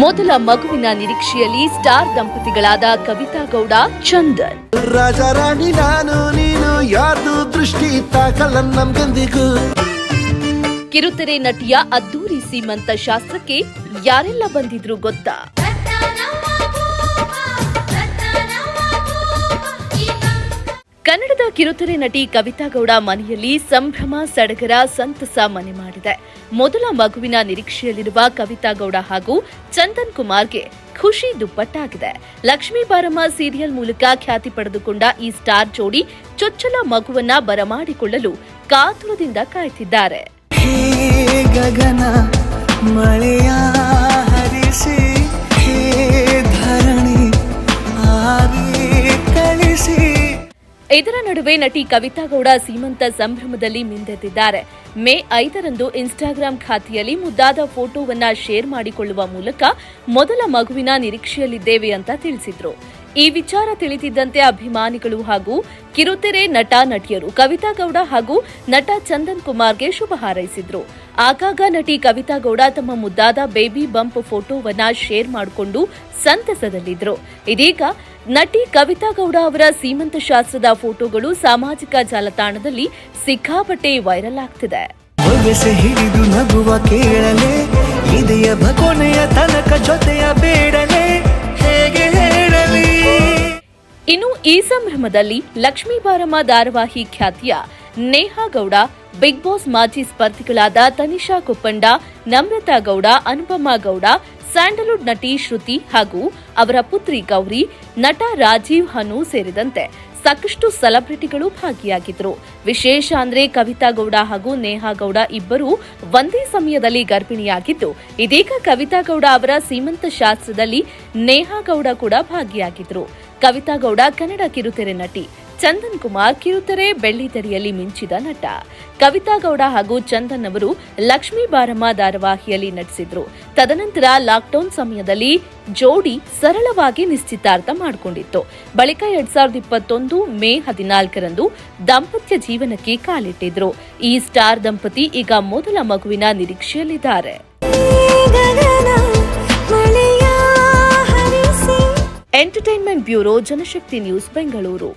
ಮೊದಲ ಮಗುವಿನ ನಿರೀಕ್ಷೆಯಲ್ಲಿ ಸ್ಟಾರ್ ದಂಪತಿಗಳಾದ ಕವಿತಾ ಗೌಡ ಚಂದನ್. ರಾಜಾರಾಣಿ ನಾನು ನೀನು ಯಾರ್ದು ದೃಷ್ಟಿ ತಾಕಲ್ಲ ನಮ್ಗೆಂದಿಗೂ? ಕಿರುತೆರೆ ನಟಿಯ ಅದ್ದೂರಿ ಸೀಮಂತ ಶಾಸ್ತ್ರಕ್ಕೆ ಯಾರೆಲ್ಲ ಬಂದಿದ್ರು ಗೊತ್ತಾ? ಕಿರುತೆರೆ ನಟಿ ಕವಿತಾ ಗೌಡ ಮನೆಯಲ್ಲಿ ಸಂಭ್ರಮ, ಸಡಗರ, ಸಂತಸ ಮನೆ ಮಾಡಿದೆ. ಮೊದಲ ಮಗುವಿನ ನಿರೀಕ್ಷೆಯಲ್ಲಿರುವ ಕವಿತಾ ಗೌಡ ಹಾಗೂ ಚಂದನ್ ಕುಮಾರ್ಗೆ ಖುಷಿ ದುಪ್ಪಟ್ಟಾಗಿದೆ. ಲಕ್ಷ್ಮೀ ಬಾರಮ್ಮ ಸೀರಿಯಲ್ ಮೂಲಕ ಖ್ಯಾತಿ ಪಡೆದುಕೊಂಡ ಈ ಸ್ಟಾರ್ ಜೋಡಿ ಚೊಚ್ಚಲ ಮಗುವನ್ನ ಬರಮಾಡಿಕೊಳ್ಳಲು ಕಾತುರದಿಂದ ಕಾಯ್ತಿದ್ದಾರೆ. ಇದರ ನಡುವೆ ನಟಿ ಕವಿತಾ ಗೌಡ ಸೀಮಂತ ಸಂಭ್ರಮದಲ್ಲಿ ಮಿಂದೆದ್ದಿದ್ದಾರೆ ಮೇ ಐದರಂದು ಇನ್ಸ್ಟಾಗ್ರಾಂ ಖಾತೆಯಲ್ಲಿ ಮುದ್ದಾದ ಫೋಟೋವನ್ನ ಶೇರ್ ಮಾಡಿಕೊಳ್ಳುವ ಮೂಲಕ ಮೊದಲ ಮಗುವಿನ ನಿರೀಕ್ಷೆಯಲ್ಲಿದ್ದೇವೆ ಅಂತ ತಿಳಿಸಿದ್ರು. ಈ ವಿಚಾರ ತಿಳಿದಿದ್ದಂತೆ ಅಭಿಮಾನಿಗಳು ಹಾಗೂ ಕಿರುತೆರೆ ನಟ ನಟಿಯರು ಕವಿತಾ ಗೌಡ ಹಾಗೂ ನಟ ಚಂದನ್ ಕುಮಾರ್ಗೆ ಶುಭ ಹಾರೈಸಿದ್ರು. ಆಗಾಗ ನಟಿ ಕವಿತಾ ಗೌಡ ತಮ್ಮ ಮುದ್ದಾದ ಬೇಬಿ ಬಂಪ್ ಫೋಟೋವನ್ನ ಶೇರ್ ಮಾಡಿಕೊಂಡು ಸಂತಸದಲ್ಲಿದ್ರು. ಇದೀಗ ನಟಿ ಕವಿತಾ ಗೌಡ ಅವರ ಸೀಮಂತ ಶಾಸ್ತ್ರದ ಫೋಟೋಗಳು ಸಾಮಾಜಿಕ ಜಾಲತಾಣದಲ್ಲಿ ಸಿಕ್ಕಾಪಟ್ಟೆ ವೈರಲ್ ಆಗ್ತಿದೆ. ಬೊಗಸೆ ಹಿಡಿದು ನಗುವ ಕೇಳಲೆ ಇದೆಯ ಭಕೊನೆಯ ತನಕ ಜೊತೆಯ ಬೇಡಲೆ. ಹೇಗೆ ಹೇಳಲಿ? ಇನ್ನು ಈ ಸಂಭ್ರಮದಲ್ಲಿ ಲಕ್ಷ್ಮೀ ಬಾರಮ್ಮ ಧಾರಾವಾಹಿ ಖ್ಯಾತಿಯ ನೇಹಾ ಗೌಡ, ಬಿಗ್ ಬಾಸ್ ಮಾಜಿ ಸ್ಪರ್ಧಿಗಳಾದ ತನಿಷಾ ಕುಪ್ಪಂಡ, ನಮ್ರತಾ ಗೌಡ, ಅನುಪಮಾ ಗೌಡ, ಸ್ಯಾಂಡಲ್ವುಡ್ ನಟಿ ಶ್ರುತಿ ಹಾಗೂ ಅವರ ಪುತ್ರಿ ಗೌರಿ, ನಟ ರಾಜೀವ್ ಹನು ಸೇರಿದಂತೆ ಸಾಕಷ್ಟು ಸೆಲೆಬ್ರಿಟಿಗಳು ಭಾಗಿಯಾಗಿದ್ರು. ವಿಶೇಷ ಅಂದ್ರೆ ಕವಿತಾ ಗೌಡ ಹಾಗೂ ನೇಹಾ ಗೌಡ ಇಬ್ಬರು ಒಂದೇ ಸಮಯದಲ್ಲಿ ಗರ್ಭಿಣಿಯಾಗಿದ್ದು, ಇದೀಗ ಕವಿತಾ ಗೌಡ ಅವರ ಸೀಮಂತ ಶಾಸ್ತ್ರದಲ್ಲಿ ನೇಹಾ ಗೌಡ ಕೂಡ ಭಾಗಿಯಾಗಿದ್ರು. ಕವಿತಾ ಗೌಡ ಕನ್ನಡ ಕಿರುತೆರೆ ನಟಿ. ಚಂದನ್ ಕುಮಾರ್ ಕಿರುತೆರೆ ಬೆಳ್ಳಿತೆರೆಯಲ್ಲಿ ಮಿಂಚಿದ ನಟ. ಕವಿತಾ ಗೌಡ ಹಾಗೂ ಚಂದನ್ ಅವರು ಲಕ್ಷ್ಮೀ ಬಾರಮ್ಮ ಧಾರಾವಾಹಿಯಲ್ಲಿ ನಟಿಸಿದ್ರು. ತದನಂತರ ಲಾಕ್ಡೌನ್ ಸಮಯದಲ್ಲಿ ಜೋಡಿ ಸರಳವಾಗಿ ನಿಶ್ಚಿತಾರ್ಥ ಮಾಡಿಕೊಂಡಿತ್ತು. ಬಳಿಕ ಎರಡ್ ಸಾವಿರದ ಇಪ್ಪತ್ತೊಂದು ಮೇ ಹದಿನಾಲ್ಕರಂದು ದಾಂಪತ್ಯ ಜೀವನಕ್ಕೆ ಕಾಲಿಟ್ಟಿದ್ರು. ಈ ಸ್ಟಾರ್ ದಂಪತಿ ಈಗ ಮೊದಲ ಮಗುವಿನ ನಿರೀಕ್ಷೆಯಲ್ಲಿದ್ದಾರೆ. Entertainment bureau Janashakti news Bengaluru.